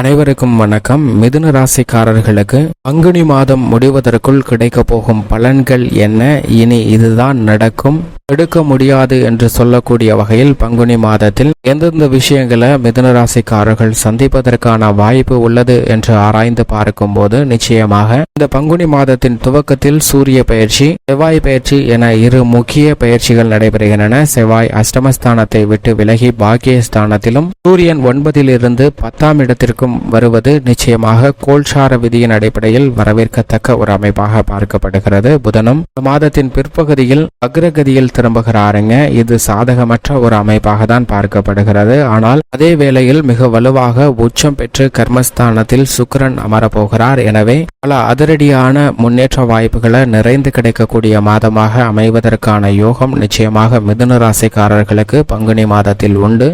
அனைவருக்கும் வணக்கம். மிதுன ராசிக்காரர்களுக்கு பங்குனி மாதம் முடிவதற்குள் கிடைக்கப் போகும் பலன்கள் என்ன? இனி இதுதான் நடக்கும். எடுக்க முடியாது என்று சொல்லக்கூடிய வகையில் பங்குனி மாதத்தில் எந்தெந்த விஷயங்களை மிதுன ராசிக்காரர்கள் சந்திப்பதற்கான வாய்ப்பு உள்ளது என்று ஆராய்ந்து பார்க்கும்போது நிச்சயமாக இந்த பங்குனி மாதத்தின் துவக்கத்தில் சூரிய பயிற்சி செவ்வாய் பயிற்சி என இரு முக்கிய பயிற்சிகள் நடைபெறுகின்றன. செவ்வாய் அஷ்டமஸ்தானத்தை விட்டு விலகி பாக்கியஸ்தானத்திலும் சூரியன் ஒன்பதிலிருந்து பத்தாம் இடத்திற்கும் வருவது நிச்சயமாக கோல்சார விதியின் அடிப்படையில் வரவேற்கத்தக்க ஒரு அமைப்பாக பார்க்கப்படுகிறது. புதனும் மாதத்தின் பிற்பகுதியில் அக்ரகதியில் திரும்புகிறாருங்க இது சாதகமற்ற ஒரு அமைப்பாக தான் பார்க்கப்படுகிறது. ஆனால் அதே வேளையில் மிக வலுவாக உச்சம் பெற்று கர்மஸ்தானத்தில் சுக்கிரன் அமரப்போகிறார். எனவே பல அதிரடியான முன்னேற்ற வாய்ப்புகளை நிறைந்து கிடைக்கக்கூடிய மாதமாக அமைவதற்கான யோகம் நிச்சயமாக மிதுன ராசிக்காரர்களுக்கு பங்குனி மாதத்தில் உண்டு.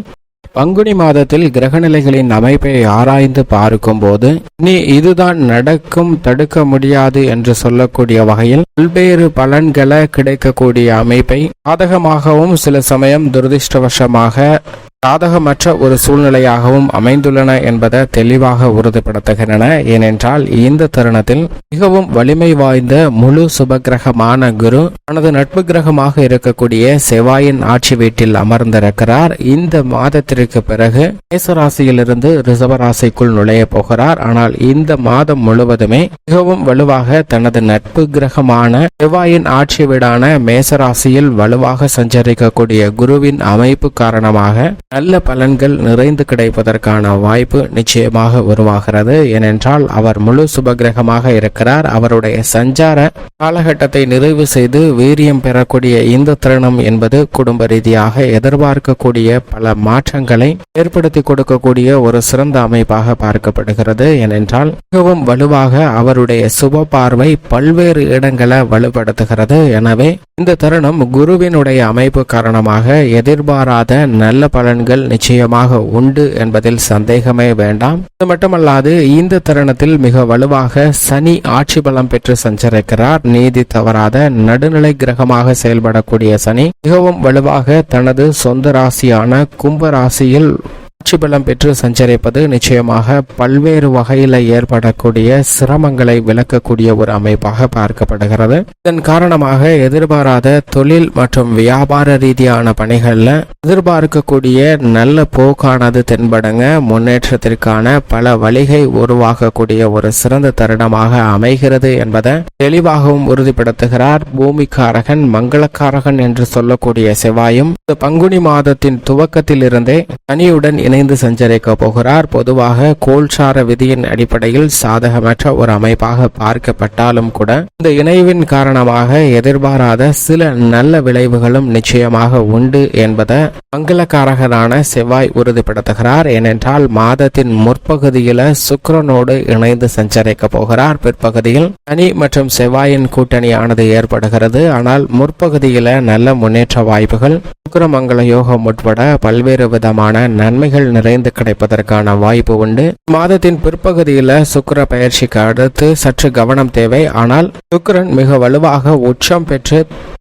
பங்குனி மாதத்தில் கிரகநிலைகளின் அமைப்பை ஆராய்ந்து பார்க்கும் போது நீ இதுதான் நடக்கும் தடுக்க முடியாது என்று சொல்லக்கூடிய வகையில் பல்வேறு பலன்களை கிடைக்கக்கூடிய அமைப்பை சாதகமாகவும் சில சமயம் துரதிருஷ்டவசமாக சாதகமற்ற ஒரு சூழ்நிலையாகவும் அமைந்துள்ளன என்பதை தெளிவாக உறுதிப்படுத்துகின்றன. ஏனென்றால் இந்த தருணத்தில் மிகவும் வலிமை வாய்ந்த முழு சுபகிரகமான குரு தனது நட்பு கிரகமாக இருக்கக்கூடிய செவ்வாயின் ஆட்சி வீட்டில் அமர்ந்திருக்கிறார். இந்த மாதத்திற்கு பிறகு மேசராசியிலிருந்து ரிசவராசிக்குள் நுழைய போகிறார். ஆனால் இந்த மாதம் முழுவதுமே மிகவும் வலுவாக தனது நட்பு கிரகமான செவ்வாயின் ஆட்சி வீடான மேசராசியில் வலுவாக சஞ்சரிக்கக்கூடிய குருவின் அமைப்பு காரணமாக நல்ல பலன்கள் நிறைந்து கிடைப்பதற்கான வாய்ப்பு நிச்சயமாக உருவாகிறது. ஏனென்றால் அவர் முழு சுபகிரகமாக இருக்கிறார். அவருடைய சஞ்சார காலகட்டத்தை நிறைவு செய்து வீரியம் பெறக்கூடிய இந்த தருணம் என்பது குடும்ப ரீதியாக எதிர்பார்க்கக்கூடிய பல மாற்றங்களை ஏற்படுத்தி கொடுக்கக்கூடிய ஒரு சிறந்த அமைப்பாக பார்க்கப்படுகிறது. ஏனென்றால் மிகவும் வலுவாக அவருடைய சுப பார்வை பல்வேறு இடங்களை வலுப்படுத்துகிறது. எனவே இந்த தருணம் குருவினுடைய அமைப்பு காரணமாக எதிர்பாராத நல்ல பலன்கள் நிச்சயமாக உண்டு என்பதில் சந்தேகமே வேண்டாம். இது மட்டுமல்லாது இந்த தருணத்தில் மிக வலுவாக சனி ஆட்சி பலம் பெற்று சஞ்சரிக்கிறார். நீதி தவறாத நடுநிலை கிரகமாக செயல்படக்கூடிய சனி மிகவும் வலுவாக தனது சொந்த ராசியான கும்ப ராசியில் ஆட்சி பலம் பெற்று சஞ்சரிப்பது நிச்சயமாக பல்வேறு வகையில் ஏற்படக்கூடிய சிரமங்களை விளக்கக்கூடிய ஒரு அமைப்பாக பார்க்கப்படுகிறது. இதன் காரணமாக எதிர்பாராத தொழில் மற்றும் வியாபார ரீதியான பணிகள்ல எதிர்பார்க்கக்கூடிய நல்ல போக்கானது தென்படுங்க. முன்னேற்றத்திற்கான பல வழிகை உருவாகக்கூடிய ஒரு சிறந்த தருணமாக அமைகிறது என்பதை தெளிவாகவும் உறுதிப்படுத்துகிறார். பூமிக்காரகன் மங்களக்காரகன் என்று சொல்லக்கூடிய செவ்வாயும் பங்குனி மாதத்தின் துவக்கத்திலிருந்தே சனியுடன் இணைந்து சஞ்சரிக்க போகிறார். பொதுவாக கோல்சார விதியின் அடிப்படையில் சாதகமற்ற ஒரு அமைப்பாக பார்க்கப்பட்டாலும் கூட இந்த இணைவின் காரணமாக எதிர்பாராத சில நல்ல விளைவுகளும் நிச்சயமாக உண்டு என்பதை மங்களக்காரகரான செவ்வாய் உறுதிப்படுத்துகிறார். ஏனென்றால் மாதத்தின் முற்பகுதியில சுக்கரனோடு இணைந்து சஞ்சரிக்க போகிறார். பிற்பகுதியில் சனி மற்றும் செவ்வாயின் கூட்டணியானது ஏற்படுகிறது. ஆனால் முற்பகுதியில நல்ல முன்னேற்ற வாய்ப்புகள் சுக்கிரமங்கல யோகம் உட்பட பல்வேறு விதமான நன்மைகள் நிறைந்து கிடைப்பதற்கான வாய்ப்பு உண்டு. மாதத்தின் பிற்பகுதியில சுக்கர பயிற்சிக்கு அடுத்து சற்று கவனம் தேவை. ஆனால் சுக்கரன் மிக வலுவாக உச்சம் பெற்று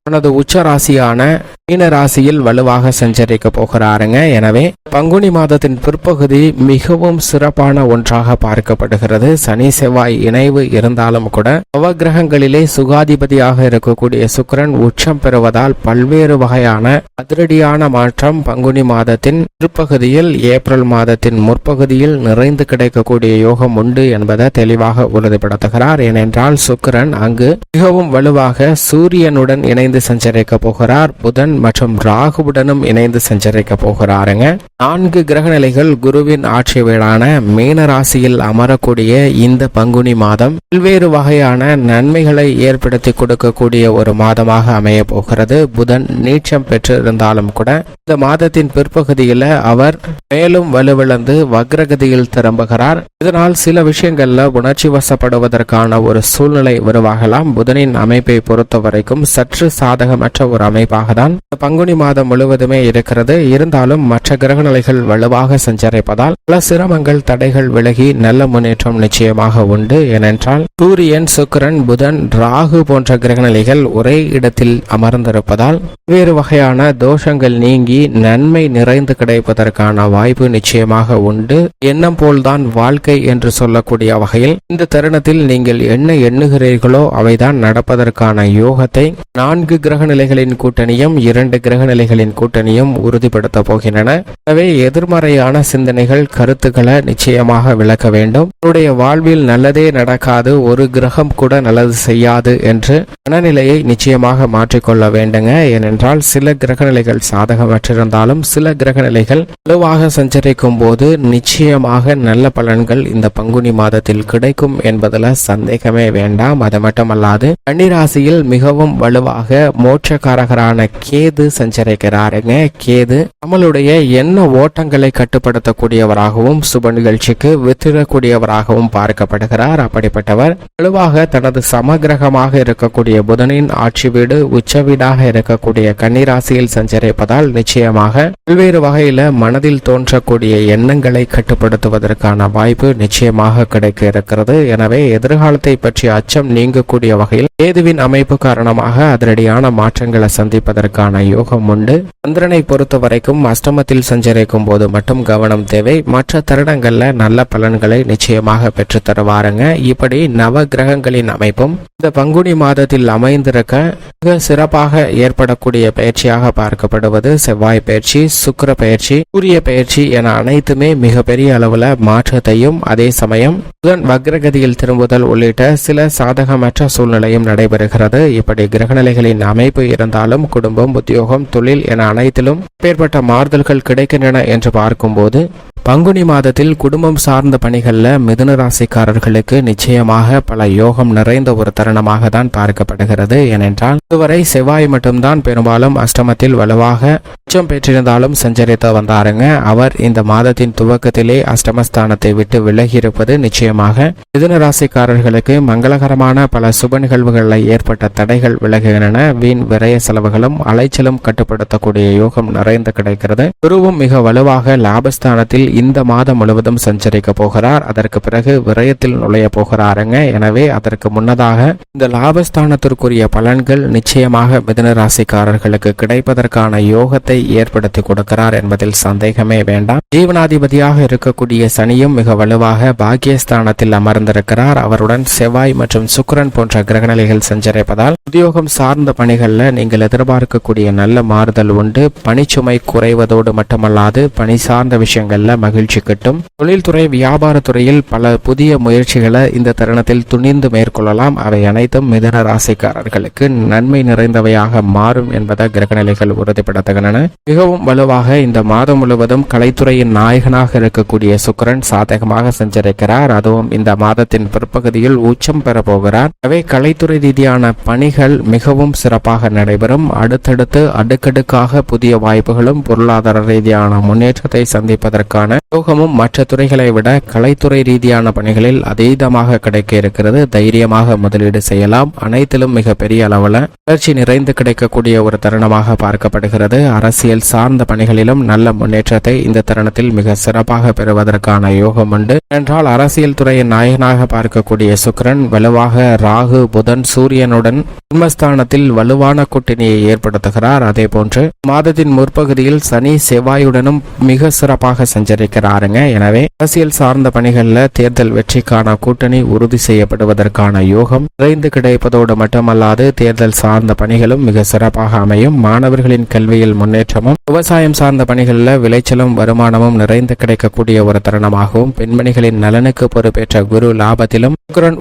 தனது உச்ச ராசியான மீன ராசியில் வலுவாக சஞ்சரிக்க போகிறாருங்க. எனவே பங்குனி மாதத்தின் பிற்பகுதி மிகவும் சிறப்பான ஒன்றாக பார்க்கப்படுகிறது. சனி செவ்வாய் இணைவு இருந்தாலும் கூட நவகிரகங்களிலே சுகாதிபதியாக இருக்கக்கூடிய சுக்கிரன் உச்சம் பெறுவதால் பல்வேறு வகையான அதிரடியான மாற்றம் பங்குனி மாதத்தின் பிற்பகுதியில் ஏப்ரல் மாதத்தின் முற்பகுதியில் நிறைந்து கிடைக்கக்கூடிய யோகம் உண்டு என்பதை தெளிவாக உறுதிப்படுத்துகிறார். ஏனென்றால் சுக்கிரன் அங்கு மிகவும் வலுவாக சூரியனுடன் இணைந்து இணைந்து சஞ்சரிக்க போகிறார் புதன் மற்றும் ராகுவுடனும் இணைந்து சஞ்சரிக்க போகிறாருங்க நான்கு கிரகநிலைகள் குருவின் ஆட்சி வீடான மீன ராசியில் அமரக்கூடிய இந்த பங்குனி மாதம் பல்வேறு வகையான நன்மைகளை ஏற்படுத்தி கொடுக்கக்கூடிய ஒரு மாதமாக அமைய போகிறது. புதன் நீச்சம் பெற்று இருந்தாலும் கூட இந்த மாதத்தின் பிற்பகுதியில அவர் மேலும் வலுவிழந்து வக்ரகதியில் திரும்புகிறார். இதனால் சில விஷயங்கள்ல உணர்ச்சி வசப்படுவதற்கான ஒரு சூழ்நிலை உருவாகலாம். புதனின் அமைப்பை பொறுத்த வரைக்கும் சற்று சாதகமற்ற ஒரு அமைப்பாக தான் பங்குனி மாதம் முழுவதுமே இருக்கிறது. இருந்தாலும் மற்ற கிரகநிலைகள் வலுவாக சஞ்சரிப்பதால் பல சிரமங்கள் தடைகள் விலகி நல்ல முன்னேற்றம் நிச்சயமாக உண்டு. ஏனென்றால் சூரியன் சுக்கிரன் புதன் ராகு போன்ற கிரகநிலைகள் ஒரே இடத்தில் அமர்ந்திருப்பதால் வேறு வகையான தோஷங்கள் நீங்கி நன்மை நிறைந்து கிடைப்பதற்கான வாய்ப்பு நிச்சயமாக உண்டு. எண்ணம் போல்தான் வாழ்க்கை என்று சொல்லக்கூடிய வகையில் இந்த தருணத்தில் நீங்கள் என்ன எண்ணுகிறீர்களோ அவைதான் நடப்பதற்கான யோகத்தை நான்கு கிரக நிலைகளின் கூட்டணியும் இரண்டு கிரக நிலைகளின் கூட்டணியும் உறுதிப்படுத்த போகின்றன. எனவே எதிர்மறையான சிந்தனைகள் கருத்துக்களை நிச்சயமாக விளக்க வேண்டும். உன்னுடைய வாழ்வில் நல்லதே நடக்காது ஒரு கிரகம் கூட நல்லது செய்யாது என்று மனநிலையை நிச்சயமாக மாற்றிக்கொள்ள வேண்டுங்க. ஏனென்றால் சில கிரகநிலைகள் சாதகமற்றிருந்தாலும் சில கிரகநிலைகள் வலுவாக சஞ்சரிக்கும் போது நிச்சயமாக நல்ல பலன்கள் இந்த பங்குனி மாதத்தில் கிடைக்கும் என்பதில் சந்தேகமே வேண்டாம். அது மட்டுமல்லாது கன்னிராசியில் மிகவும் வலுவாக மோட்சக்காரகரான கேது சஞ்சரிக்கிறாருங்க கேது நம்மளுடைய எண்ண ஓட்டங்களை கட்டுப்படுத்தக்கூடியவராகவும் சுப நிகழ்ச்சிக்கு வித்திடக்கூடியவராகவும் பார்க்கப்படுகிறார். அப்படிப்பட்டவர் வலுவாக தனது சமகிரகமாக இருக்கக்கூடிய புதனின் ஆட்சி வீடு உச்ச வீடாக இருக்கக்கூடிய கன்னிராசியில் சஞ்சரிப்பதால் நிச்சயமாக பல்வேறு வகையில மனதில் தோன்றக்கூடிய எண்ணங்களை கட்டுப்படுத்துவதற்கான வாய்ப்பு நிச்சயமாக கிடைக்க இருக்கிறது எனவே எதிர்காலத்தை பற்றிய அச்சம் நீங்கக்கூடிய வகையில் கேதுவின் அமைப்பு காரணமாக அதிரடியான மாற்றங்களை சந்திப்பதற்கான யோகம் உண்டு. சந்திரனை பொறுத்த வரைக்கும் அஷ்டமத்தில் சஞ்சரிக்கும் போது மட்டும் கவனம் தேவை. மற்ற தருணங்கள்ல நல்ல பலன்களை நிச்சயமாக பெற்று தருவாருங்க. இப்படி நவ கிரகங்களின் அமைப்பும் இந்த பங்குனி மாதத்தில் அமைந்திருக்க மிக சிறப்பாக ஏற்படக்கூடிய பயிற்சியாக பார்க்கப்படுவது செவ்வாய் பயிற்சி சுக்கிர பயிற்சி சூரிய பயிற்சி என அனைத்துமே மிகப்பெரிய அளவுல மாற்றத்தையும் அதே சமயம் புதன் வக்ரகதியில் திரும்புதல் உள்ளிட்ட சில சாதகமற்ற சூழ்நிலையும் நடைபெறுகிறது. இப்படி கிரகநிலைகளின் அமைப்பு இருந்தாலும் குடும்பம் உத்தியோகம் தொழில் என அனைத்திலும் பேர்பட்ட மாறுதல்கள் கிடைக்கின்றன என்று பார்க்கும்போது பங்குனி மாதத்தில் குடும்பம் சார்ந்த பணிகளில் மிதுன ராசிக்காரர்களுக்கு நிச்சயமாக பல யோகம் நிறைந்த ஒரு தருணமாக தான் பார்க்கப்படுகிறது. ஏனென்றால் இதுவரை செவ்வாய் மட்டும்தான் பெரும்பாலும் அஷ்டமத்தில் வலுவாக உச்சம் பெற்றிருந்தாலும் சஞ்சரித்து வந்தாருங்க. அவர் இந்த மாதத்தின் துவக்கத்திலே அஷ்டமஸ்தானத்தை விட்டு விலகியிருப்பது நிச்சயமாக மிதுன ராசிக்காரர்களுக்கு மங்களகரமான பல சுப நிகழ்வுகளில் ஏற்பட்ட தடைகள் விலகுகின்றன. வீண் விரய செலவுகளும் அலைச்சலும் கட்டுப்படுத்தக்கூடிய யோகம் நிறைந்து கிடைக்கிறது. குருவும் மிக வலுவாக லாபஸ்தானத்தில் இந்த மாதம் முழுவதும் சஞ்சரிக்க போகிறார். அதற்கு பிறகு விரயத்தில் நுழைய போகிறாருங்க. எனவே அதற்கு முன்னதாக இந்த லாபஸ்தானத்திற்குரிய பலன்கள் நிச்சயமாக மிதுன ராசிக்காரர்களுக்கு கிடைப்பதற்கான யோகத்தை ஏற்படுத்தி கொடுக்கிறார் என்பதில் சந்தேகமே வேண்டாம். ஜீவனாதிபதியாக இருக்கக்கூடிய சனியும் மிக வலுவாக பாக்கியஸ்தானத்தில் அமர்ந்திருக்கிறார். அவருடன் செவ்வாய் மற்றும் சுக்கரன் போன்ற கிரகநிலைகள் சஞ்சரிப்பதால் உத்தியோகம் சார்ந்த பணிகளில் நீங்கள் எதிர்பார்க்கக்கூடிய நல்ல மாறுதல் உண்டு. பணிச்சுமை குறைவதோடு மட்டுமல்லாது பணி சார்ந்த விஷயங்களில் மகிழ்ச்சி கிட்டும். தொழில்துறை வியாபாரத்துறையில் பல புதிய முயற்சிகளை இந்த தருணத்தில் துணிந்து மேற்கொள்ளலாம். அவை அனைத்தும் மிதன ராசிக்காரர்களுக்கு நன்மை நிறைந்தவையாக மாறும் என்பதை கிரகநிலைகள் உறுதிப்படுத்துகின்றன. மிகவும் வலுவாக இந்த மாதம் முழுவதும் கலைத்துறையின் நாயகனாக இருக்கக்கூடிய சுக்கிரன் சாதகமாக சென்றிருக்கிறார் அதுவும் இந்த மாதத்தின் பிற்பகுதியில் உச்சம் பெற போகிறார். அவை கலைத்துறை ரீதியான பணிகள் மிகவும் சிறப்பாக நடைபெறும். அடுத்தடுத்து அடுக்கடுக்காக புதிய வாய்ப்புகளும் பொருளாதார ரீதியான முன்னேற்றத்தை சந்திப்பதற்கான யோகமும் மற்ற துறைகளை விட கலைத்துறை ரீதியான பணிகளில் அதீதமாக கிடைக்க இருக்கிறது. தைரியமாக முதலீடு செய்யலாம். அனைத்திலும் மிக பெரிய அளவில் வளர்ச்சி நிறைந்து கிடைக்கக்கூடிய ஒரு தருணமாக பார்க்கப்படுகிறது. அரசியல் சார்ந்த பணிகளிலும் நல்ல முன்னேற்றத்தை இந்த தருணத்தில் மிக சிறப்பாக பெறுவதற்கான யோகம் உண்டு. என்றால் அரசியல் துறையின் நாயகனாக பார்க்கக்கூடிய சுக்கிரன் வலுவாக ராகு புதன் சூரியனுடன் ஜென்மஸ்தானத்தில் வலுவான கூட்டணியை ஏற்படுத்துகிறார். அதே போன்று மாதத்தின் முற்பகுதியில் சனி செவ்வாயுடனும் மிக சிறப்பாக சஞ்சரிக்கிறாருங்க. எனவே அரசியல் சார்ந்த பணிகளில் தேர்தல் வெற்றிக்கான கூட்டணி உறுதி செய்யப்படுவதற்கான யோகம் நிறைந்து கிடைப்பதோடு மட்டுமல்லாது தேர்தல் சார்ந்த பணிகளும் மிக சிறப்பாக அமையும். மாணவர்களின் கல்வியில் முன்னேற்றமும் விவசாயம் சார்ந்த பணிகளில் விளைச்சலும் வருமானமும் நிறைந்து கிடைக்கக்கூடிய ஒரு தருணமாகவும் பெண்மணிகளின் நலனுக்கு பொறுப்பேற்ற குரு லாபத்திலும்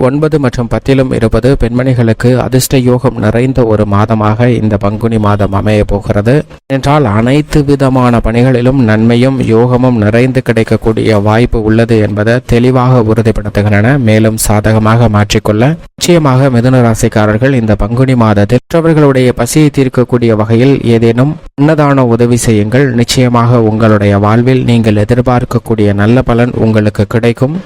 ஒன்பது மற்றும் பத்திலும் இருப்பது பெண்மணிகளுக்கு அதிர்ஷ்ட யோகம் நிறைந்த ஒரு ஒரு மாதமாக இந்த பங்குனி மாதம் அமைய போகிறது. என்றால் அனைத்து விதமான பணிகளிலும் நன்மையும் யோகமும் நிறைந்து கிடைக்கக்கூடிய வாய்ப்பு உள்ளது என்பதை தெளிவாக உறுதிப்படுத்துகின்றன. மேலும் சாதகமாக மாற்றிக்கொள்ள நிச்சயமாக மிதுன ராசிக்காரர்கள் இந்த பங்குனி மாதத்தில் மற்றவர்களுடைய பசியை தீர்க்கக்கூடிய வகையில் ஏதேனும் அன்னதான உதவி செய்யுங்கள். நிச்சயமாக உங்களுடைய வாழ்வில் நீங்கள் எதிர்பார்க்கக்கூடிய நல்ல பலன் உங்களுக்கு கிடைக்கும்.